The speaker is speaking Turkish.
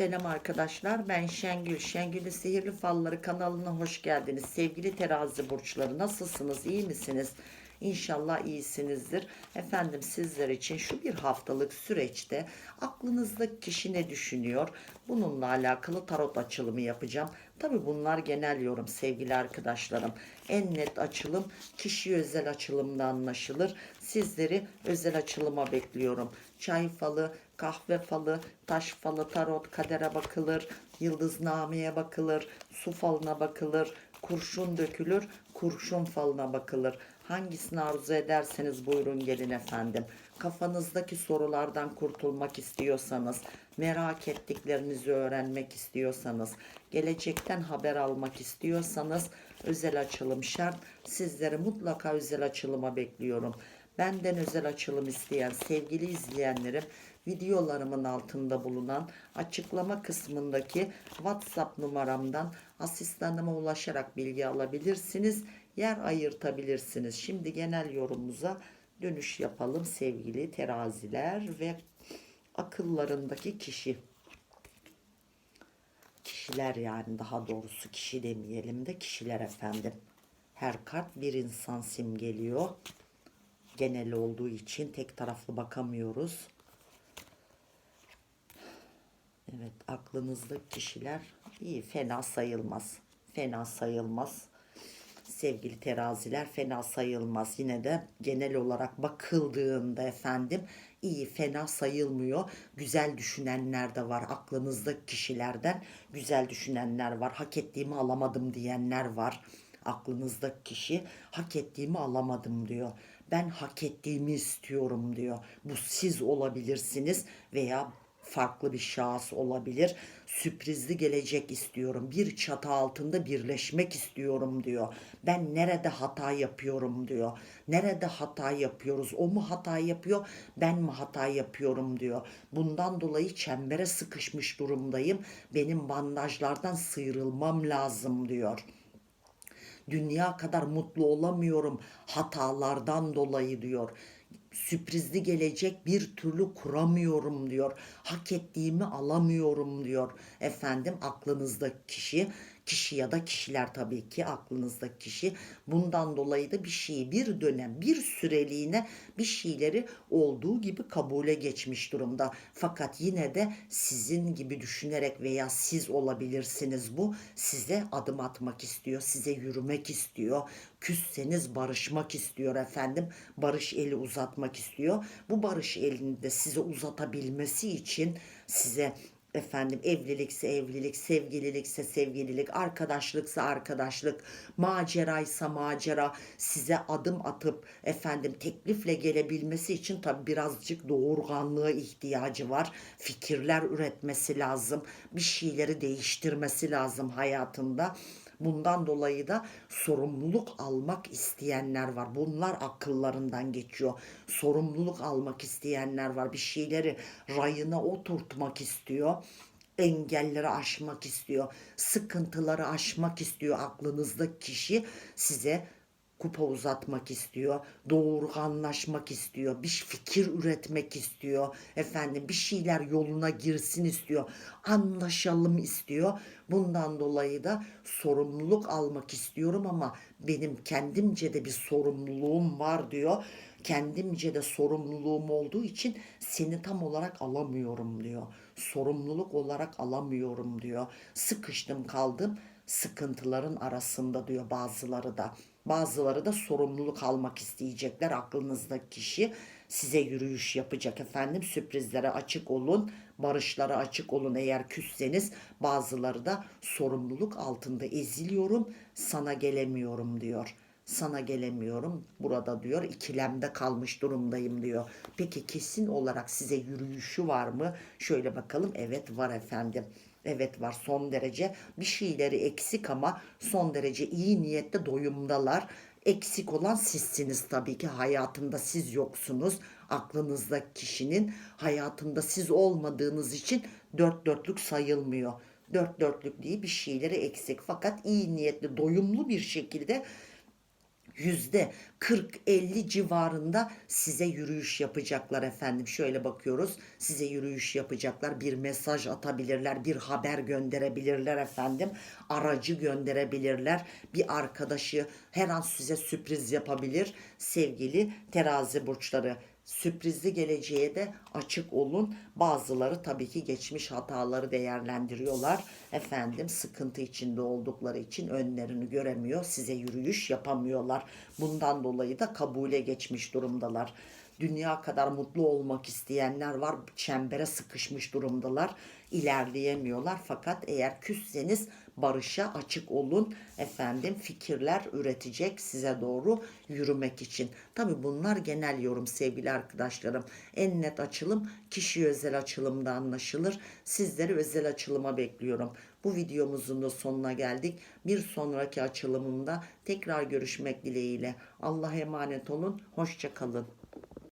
Selam arkadaşlar. Ben Şengül. Şengül'ün Sihirli Falları kanalına hoş geldiniz. Sevgili terazi burçları nasılsınız? İyi misiniz? İnşallah iyisinizdir. Efendim sizler için şu bir haftalık süreçte aklınızdaki kişi ne düşünüyor? Bununla alakalı tarot açılımı yapacağım. Tabi bunlar genel yorum sevgili arkadaşlarım. En net açılım kişi özel açılımda anlaşılır. Sizleri özel açılıma bekliyorum. Çay falı, kahve falı, taş falı, tarot, kadere bakılır, yıldıznameye bakılır, su falına bakılır, kurşun dökülür, kurşun falına bakılır. Hangisini arzu ederseniz buyurun gelin efendim. Kafanızdaki sorulardan kurtulmak istiyorsanız, merak ettiklerinizi öğrenmek istiyorsanız, gelecekten haber almak istiyorsanız özel açılım şart. Sizleri mutlaka özel açılıma bekliyorum. Benden özel açılım isteyen sevgili izleyenlerim videolarımın altında bulunan açıklama kısmındaki WhatsApp numaramdan asistanıma ulaşarak bilgi alabilirsiniz. Yer ayırtabilirsiniz. Şimdi genel yorumumuza dönüş yapalım sevgili teraziler ve akıllarındaki kişi. Kişiler yani daha doğrusu kişi demeyelim de kişiler efendim. Her kart bir insan simgeliyor genel olduğu için tek taraflı bakamıyoruz. Evet aklınızda kişiler iyi fena sayılmaz. Fena sayılmaz. Sevgili teraziler fena sayılmaz. Yine de genel olarak bakıldığında efendim iyi fena sayılmıyor. Güzel düşünenler de var. Aklınızda kişilerden güzel düşünenler var. Hak ettiğimi alamadım diyenler var. Aklınızdaki kişi hak ettiğimi alamadım diyor ben hak ettiğimi istiyorum diyor. Bu siz olabilirsiniz veya farklı bir şahıs olabilir. Sürprizli gelecek istiyorum. Bir çatı altında birleşmek istiyorum diyor. Ben nerede hata yapıyorum diyor. Nerede hata yapıyoruz? O mu hata yapıyor? Ben mi hata yapıyorum diyor. Bundan dolayı çembere sıkışmış durumdayım. Benim bandajlardan sıyrılmam lazım diyor.'' Dünya kadar mutlu olamıyorum hatalardan dolayı diyor. Sürprizli gelecek bir türlü kuramıyorum diyor. Hak ettiğimi alamıyorum diyor. Efendim aklınızdaki kişi kişi ya da kişiler tabii ki aklınızdaki kişi bundan dolayı da bir şeyi bir dönem bir süreliğine bir şeyleri olduğu gibi kabule geçmiş durumda. Fakat yine de sizin gibi düşünerek veya siz olabilirsiniz bu size adım atmak istiyor, size yürümek istiyor. Küsseniz barışmak istiyor efendim. Barış eli uzatmak istiyor. Bu barış elini de size uzatabilmesi için size efendim evlilikse evlilik, sevgililikse sevgililik, arkadaşlıksa arkadaşlık, maceraysa macera size adım atıp efendim teklifle gelebilmesi için tabi birazcık doğurganlığa ihtiyacı var. Fikirler üretmesi lazım. Bir şeyleri değiştirmesi lazım hayatında. Bundan dolayı da sorumluluk almak isteyenler var. Bunlar akıllarından geçiyor. Sorumluluk almak isteyenler var. Bir şeyleri rayına oturtmak istiyor engelleri aşmak istiyor, sıkıntıları aşmak istiyor aklınızdaki kişi size kupa uzatmak istiyor, doğurganlaşmak istiyor, bir fikir üretmek istiyor, efendim bir şeyler yoluna girsin istiyor, anlaşalım istiyor. Bundan dolayı da sorumluluk almak istiyorum ama benim kendimce de bir sorumluluğum var diyor. Kendimce de sorumluluğum olduğu için seni tam olarak alamıyorum diyor. Sorumluluk olarak alamıyorum diyor. Sıkıştım kaldım sıkıntıların arasında diyor bazıları da. Bazıları da sorumluluk almak isteyecekler. Aklınızdaki kişi size yürüyüş yapacak efendim. Sürprizlere açık olun, barışlara açık olun eğer küsseniz. Bazıları da sorumluluk altında eziliyorum, sana gelemiyorum diyor. Sana gelemiyorum burada diyor ikilemde kalmış durumdayım diyor. Peki kesin olarak size yürüyüşü var mı? Şöyle bakalım evet var efendim. Evet var son derece bir şeyleri eksik ama son derece iyi niyette doyumdalar. Eksik olan sizsiniz tabii ki hayatında siz yoksunuz. Aklınızdaki kişinin hayatında siz olmadığınız için dört dörtlük sayılmıyor. Dört dörtlük değil bir şeyleri eksik fakat iyi niyetli doyumlu bir şekilde yüzde 40-50 civarında size yürüyüş yapacaklar efendim. Şöyle bakıyoruz size yürüyüş yapacaklar. Bir mesaj atabilirler, bir haber gönderebilirler efendim. Aracı gönderebilirler. Bir arkadaşı her an size sürpriz yapabilir. Sevgili terazi burçları sürprizli geleceğe de açık olun. Bazıları tabii ki geçmiş hataları değerlendiriyorlar. Efendim sıkıntı içinde oldukları için önlerini göremiyor. Size yürüyüş yapamıyorlar. Bundan dolayı da kabule geçmiş durumdalar. Dünya kadar mutlu olmak isteyenler var. Çembere sıkışmış durumdalar. İlerleyemiyorlar. Fakat eğer küsseniz barışa açık olun. Efendim fikirler üretecek size doğru yürümek için. Tabi bunlar genel yorum sevgili arkadaşlarım. En net açılım kişi özel açılımda anlaşılır. Sizleri özel açılıma bekliyorum. Bu videomuzun da sonuna geldik. Bir sonraki açılımımda tekrar görüşmek dileğiyle. Allah'a emanet olun. Hoşça kalın.